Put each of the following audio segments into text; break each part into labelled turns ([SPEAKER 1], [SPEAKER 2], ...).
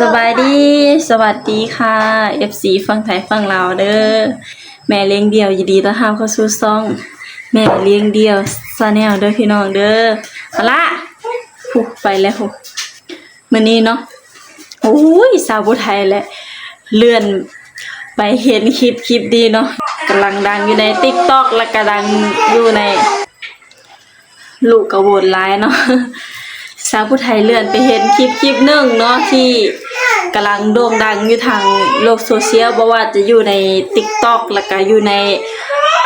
[SPEAKER 1] สบายดี สวัสดีค่ะ FC ฟังไทยฟังลาวเด้อ แม่เลี้ยงเดี่ยวยินดีต้อนรับเข้าสู่ซ่อง แม่เลี้ยงเดี่ยวซาแนลเด้อพี่น้องเด้อเอาละพุกไปแล้วพุกมื้อนี้เนาะโอ้ยสาวผู้ไทยแหละ เลื่อนไปเห็นคลิปคลิปดีเนาะกำลังดังอยู่ใน TikTok และก็ดังอยู่ใน ลูกกระโวนร้ายเนาะ สาวผู้ไทยเลื่อนไปเห็นคลิปคลิปหนึ่งเนาะที่กำลังโด่งดังอยู่ทางโลกโซเชียลบ่ว่าจะอยู่ใน TikTok แล้วก็อยู่ใน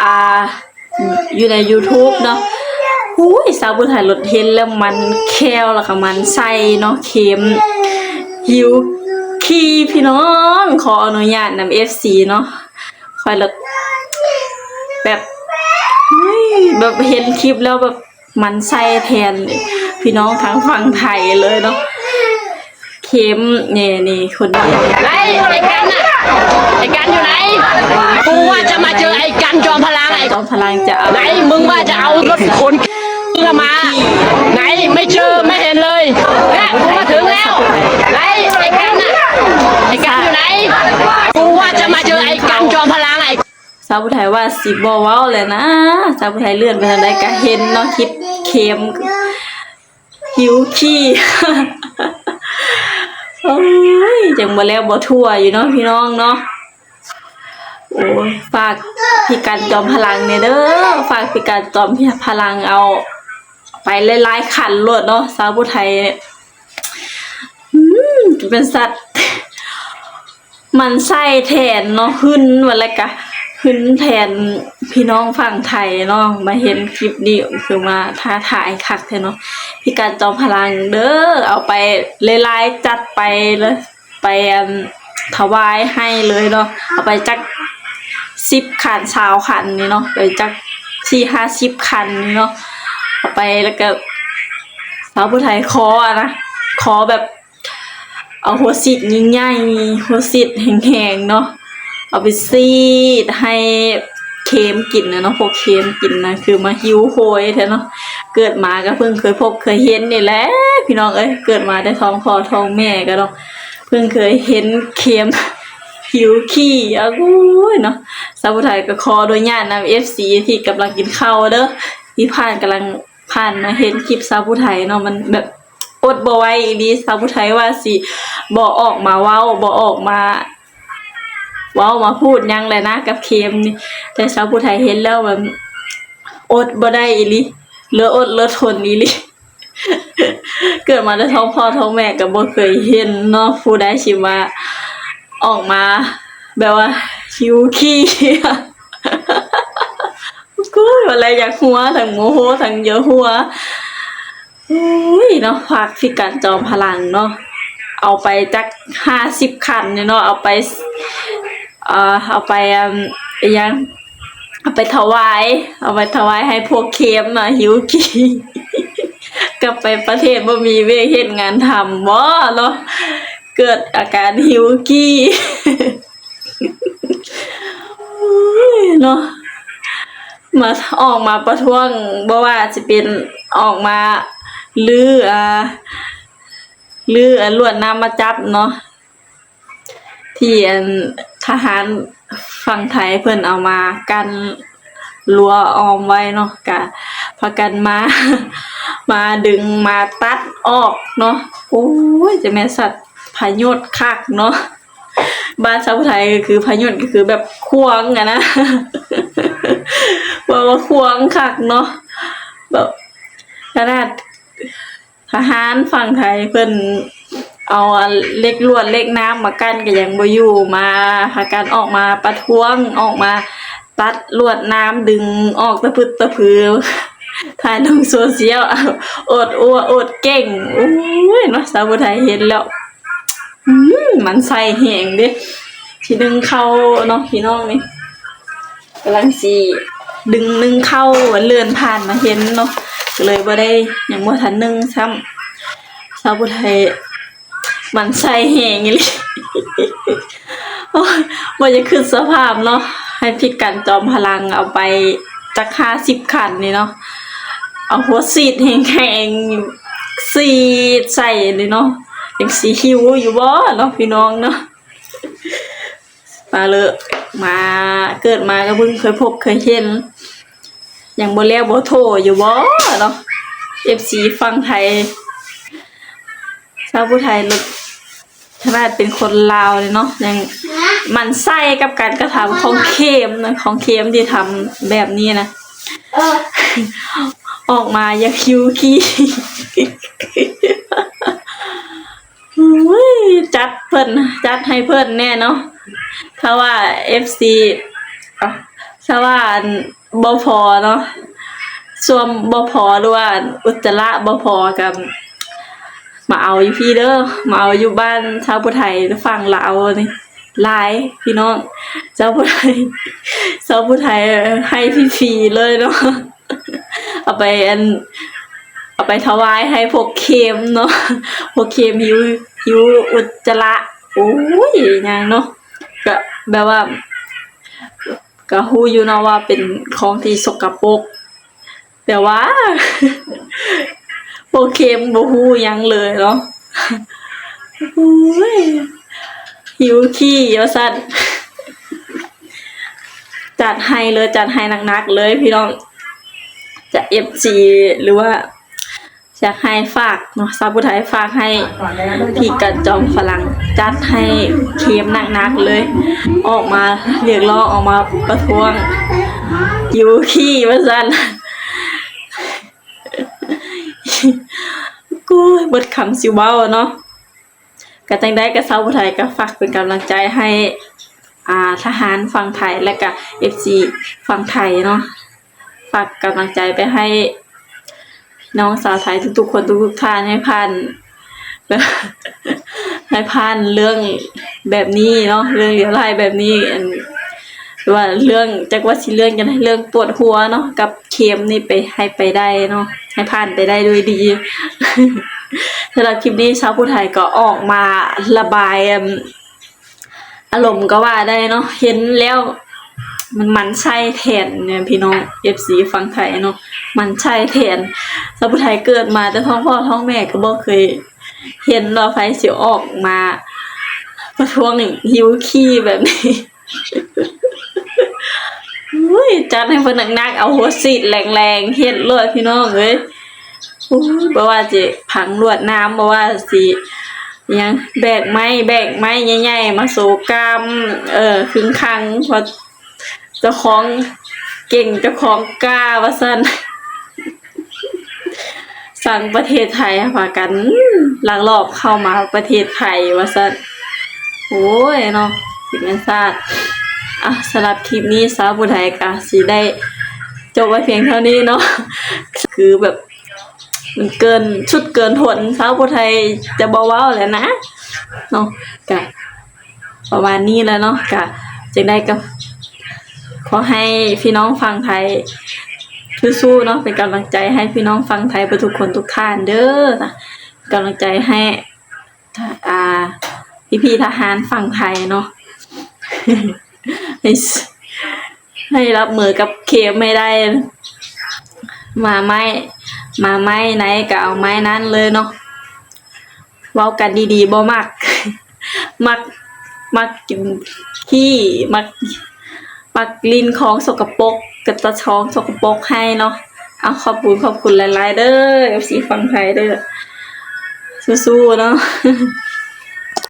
[SPEAKER 1] อ่าอยู่ใน YouTube เนาะหูยสาวผู้ไทยรถเห็นแล้วมันแควแล้วก็มันใส่เนาะเค็มหิวขี้พี่น้องขออนุญาตนำ FC เนาะคอยละแบบเฮ้ยแบบเห็นคลิปแล้วแบบ มันใส่แทน พี่น้องทางฝั่งไทยเลยเนาะเค็มเนี่ยนี่คนนี้
[SPEAKER 2] ไอ้ไอ้กันน่ะไอ้กันอยู่ไหนกูว่าจะมาเจอไอ้กันจอมพลังไอ้
[SPEAKER 1] จอมพลังจะเอา
[SPEAKER 2] ไหนมึงว่าจะเอารถขนมา ไหนไม่เจอไม่เห็นเลยเนี่ยกูมาถึงแล้วไอ้ไอ้กันน่ะไอ้กันอยู่ไหนกูว่าจะมาเจอไอ้กันจอมพลังไอ้
[SPEAKER 1] สาวผู้ไทยว่าสิบอเว้าเลยนะสาวผู้ไทยเลื่อนไปทางใดก็เห็นเนาะคลิปเค็ม หิวขี้โอ้ยจังบ่แล้วบ่ทั่วอยู่เนาะพี่น้องเนาะโอ้ยฝากพี่กันจอมพลังเนี่ยเด้อฝากพี่กันจอมพลังเอา ไปหลายๆขันโลดเนาะสาวผู้ไทยเนี่ยอืมเป็นสัตว์ มันไส้แทนเนาะหึ้นวันละกะ หึ้นแทนพี่น้องฝั่งไทยเนาะมาเห็นคลิปนี้คือมาท้าทายคักแท้เนาะพี่การจอมพลังเด้อเอาไปเลายๆจัดไปเลยไปถวายให้เลยเนาะเอาไปจักสิบขันชาวขันนี่เนาะไปจักสี่ห้าสิบขันนี่เนาะเอาไปแล้วก็สาวผู้ไทยขออะนะขอแบบ เอาหัวสิดยิ่งใหญ่หัวสิดแห้งๆเนาะ เอาไปซีดให้เค็มกินนะเนาะพวกเค็มกินนะคือมาหิวโหยแท้เนาะเกิดมาก็เพิ่งเคยพบเคยเห็นนี่แหละพี่น้องเอ้ยเกิดมาได้ท้องพ่อท้องแม่ก็เนาะเพิ่งเคยเห็นเค็มหิวขี้อะกูยเนาะสาวผู้ไทยก็ขอโดยญาตินำ FC ที่กำลังกินข้าวเด้อที่ผ่านกำลังผ่านมาเห็นคลิปสาวผู้ไทยเนาะมันแบบอดบ่ไว้ดีสาวผู้ไทยว่าสิบ่ออกมาเว้าบ่ออกมา ว้ามาพูดยังเลยนะกับเคมนี่แต่สาวผู้ไทยเห็นแล้วแบบอดบ่ได้อีลิเลืออดเลือทนอีลิเกิดมาได้ท้องพ่อท้องแม่ก็บ่เคยเห็นเนาะผู้ใดสิว่าออกมา แบบว่าหิวขี้กูอะไรอยากหัวทั้งโมโหทั้งเยอะหัวอุ้ยเนาะฝากพิการจอมพลังเนาะเอาไปจักห้าสิบคันเนาะเอาไป เอ่อเอาไปอืมอิหยังเอาไปถวาย เอาไปถวายให้พวกเค็มน่ะหิวขี้กลับไปประเทศบ่มีเวเฮ็ดงานทำบ่เนาะเกิดอาการหิวขี้เนาะมาออกมาประท้วงบ่ว่าจะเป็นออกมาลืออ่าลืออ่าลวดน้ำมาจับเนาะ ที่อันทหารฝั่งไทยเพิ่นเอามากันรั้วออมไว้เนาะกะพากันมา มาดึงมาตัดออกเนาะโอ้ยจะแม่สัตว์พยศคักเนาะบ้านชาวไทยก็คือพายุก็คือแบบควงอะนะว่าว่าควงคักเนาะแบบขนาดทหารฝั่งไทยเพิ่น เอาเล็กลวดเล็กน้ำมากั้นก็ยังบ่อยู่มาพากันออกมาประท้วงออกมาตัดลวดน้ำดึงออกตะพึดตะพือถ่ายลงโซเชียลอาอดอัวอดเก่งโอ้ยเนาะสาวไทยเห็นแล้วมมันใส่แหงเด้ที่ดึงเข้าเนาะพี่น้องนี่กำลังสีดึงนึงเข้าเลื่อนผ่านมาเห็นเนาะเลยบ่ได้อยังบ่ทันนึงซ้ำสาวไทย มันใส่แหงอีหลีโอ้ยบ่จะขึ้นสภาพเนาะให้พี่กันจอมพลังเอาไปจัก50คันนี่เนาะเอาหัวซีดแหงๆซีดใส่เลยเนาะยังสีหิวอยู่บ่เนาะพี่น้องเนาะมาเลยมาเกิดมาก็เพิ่งเคยพบเคยเห็นอยังโบ่แล้วบ่โทอยู่บ่เนาะ FC ฟังไทยชาวผู้ไทยลด ขนาเป็นคนลาวเลยเนาะยังมันไส้กับการกระทำของเค็มนะของเค็มที่ทำแบบนี้นะ
[SPEAKER 3] ออ
[SPEAKER 1] กมาอย่าคิวขี้จัดเพิ่นจัดให้เพิ่นแน่เนาะถ้าว่า FC อะถ้าว่าบ่พอเนาะส่วนบ่พอหรือว่าอุจจาระบ่พอกับ มาเอาอยู่พี่เด้อมาเอาอยู่บ้านชาวพุทไทยฝั่งลาวนี่หลายพี่น้องชาวพุไทยชาวพุไทยให้พี่ฟรีเลยเนาะเอาไปอันเอาไปถวายให้พวกเค็มเนาะพวกเค็มหิวหิวอุจจาระโอ้ยย่างเนาะก็แบบว่าก็ฮู้อยู่เนาะว่าเป็นของที่สกปรกแต่ว่า พวกเคมบ่ฮู้หยังเลยเนาะโอ้ยหิวขี้ว่าซั่นจัดให้เลยจัดให้หนักๆเลยพี่น้อง จะ FG หรือว่าอยากให้ฝากเนาะซาบุไทยฝากให้พี่กันจอมฝรั่งจัดให้เค็มหนักๆเลย ออกมาเรียกร้องออกมาประท้วงอยู่ขี้ว่าซั่น กูเบิดคำสิเว้าเนาะก็จังได้ก็ซาบุไทยก็ฝากเป็นกำลังใจให้อ่าทหารฝั่งไทยและก็ FC ฝั่งไทยเนาะฝากกำลังใจไปให้น้องสาวไทยทุกๆคนทุกๆท่านให้ผ่านให้ผ่านเรื่องแบบนี้เนาะเรื่องเหลียวไหลแบบนี้ ว่าเรื่องจักว่าสิเรื่องกันให้เรื่องปวดหัวเนาะกับเค็มนี่ไปให้ไปได้เนาะให้ผ่านไปได้ด้วยดีสำหรับคลิปนี้ชาวผู้ไทยก็ออกมาระบายอารมณ์ก็ว่าได้เนาะเห็นแล้วมันมันใช่แทนเนี่ยพี่น้อง FC ฟังไทยเนาะมันใช่แทนสาวผู้ไทยเกิดมาแต่ท้องพ่อท้องแม่ก็บ่เคย เห็นว่าไฟเสิออกมาประท้วงหิวขี้แบบนี้ อุ้ยจัดให้เพิ่นหนักๆเอาหัวสีดแรงๆเฮ็ดเลยพี่น้องเอ้ยอุ้ยบ่ว่าสิผังลวดน้ำบ่ว่าสิยังแบกไม้แบกไม้ใหญ่ๆมาโศกรรมเออคึงคังพอเจ้าของเก่งเจ้าของกล้าว่าซั่นสั่งประเทศไทยพากันลักลอบเข้ามาประเทศไทยว่าซั่นโอ้ยเนาะสิแม่นซาด อะสำหรับคลิปนี้สาวผู้ไทยก็สิได้จบไว้เพียงเท่านี้เนาะคือแบบมันเกินชุดเกินทนสาวผู้ไทยจะบ่เว้าแล้วนะเนาะก็ประมาณนี้แล้วเนาะก็จังได้ก็ขอให้พี่น้องฟังไทยสู้ๆเนาะเป็นกำลังใจให้พี่น้องฟังไทยไปทุกคนทุกท่านเด้อนะกำลังใจให้อ่าพี่พี่ๆทหารฝั่งไทยเนาะ ให้ให้รับมือกับเคมไม่ได้ มาไม้มาไม้ไหนก็เอาไม้นั้นเลยเนาะเว้ากันดีๆบ่มัก มักมักกินขี้มักปักลินของสกปรกกับตะช้องสกปรกให้เนาะเอาขอบคุณขอบคุณหลายๆเด้อ FC ฟังไทยเด้อสู้ๆเนาะ